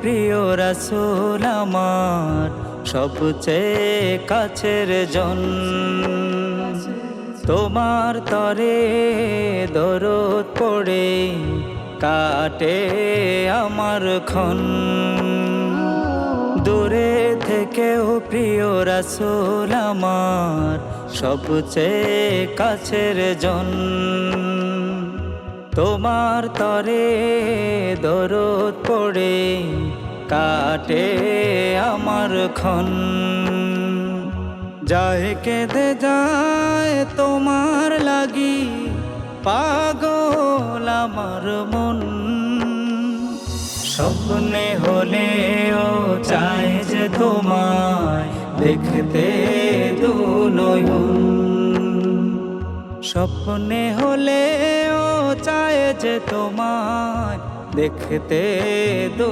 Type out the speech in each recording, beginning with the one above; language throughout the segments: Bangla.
প্রিয় রাসূল আমার সবচেয়ে কাছের জন। তোমার তরে দরদ পড়ে, কাটে আমার ক্ষণ। দূরে থেকেও প্রিয় রাসূল আমার সবচেয়ে কাছের জন। তোমার তরে দরদ পড়ে কাটে আমার ক্ষণ। যায় কেঁদে যায় তোমার লাগি পাগল আমার মন। স্বপ্নে হলেও চাই যে তোমায় দেখতে দু স্বপ্নে হলেও চায় যে তোমায় দেখতে দু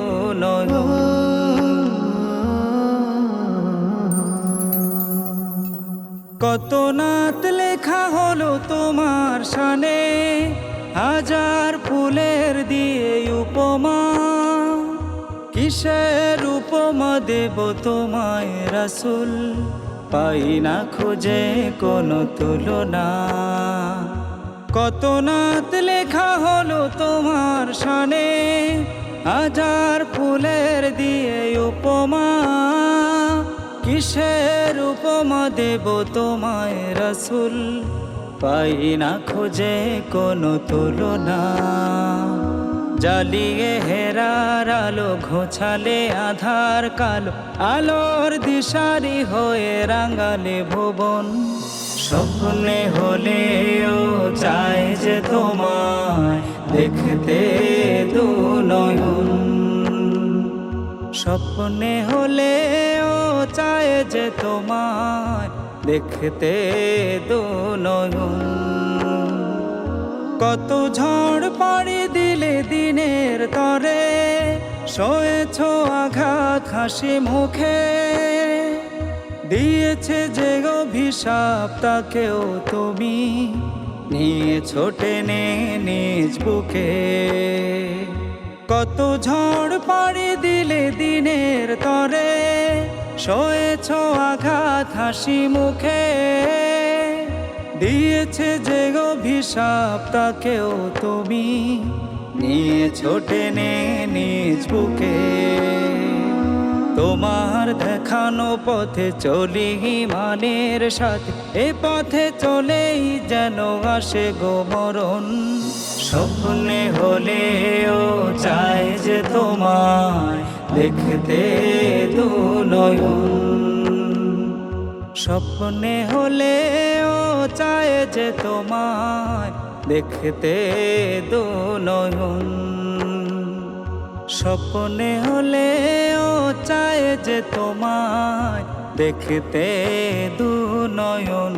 কত নাত লেখা হলো তোমার শানে, হাজার ফুলের দিয়ে উপমা। কিসের উপমা দেব তোমায় রাসুল? পাই না খুঁজে কোনো তুলনা। কত নাত লেখা হলো তোমার শানে? হাজার ফুলের দিয়ে উপমা। কিসের উপমা দেব তোমায় রসুল? পাই না খোঁজে কোনো তুলনা। জ্বালিয়ে হেরার আলো ঘোছালে আধার কালো। আলোর দিশারি হয়ে রাঙালে ভুবন। স্বপ্নে হলেও যে তোমায় দেখতে দু নয়ন। স্বপ্নে হলেও চায় যে তোমায় দেখতে দু নয়ন। কত ঝড় পাড়ি দিলে দিনের তরে শোয়েছ আঘাত হাসি মুখে। দিয়েছে যে অভিশাপ, তাকেও তুমি নিয়ে ছোটে নে নিজ বুকে। কত ঝড় পাড়ি দিলে দিনের তরে শোয়েছ আঘাত হাসি মুখে। দিয়েছে যে অভিশাপ, তাকেও তুমি নিয়ে ছোটে নে নিজ বুকে। তোমার দেখানো পথে চলি মানের সাথে। এ পথে চলেই যেন আসে গো মরণ। স্বপ্নে হলেও চাই যে তোমায় দেখতে দু স্বপ্নে হলেও চায় যে তোমায় দেখতে দু নয়ন স্বপ্নে হলেও চায় যে তোমায় দেখতে দু নয়ন।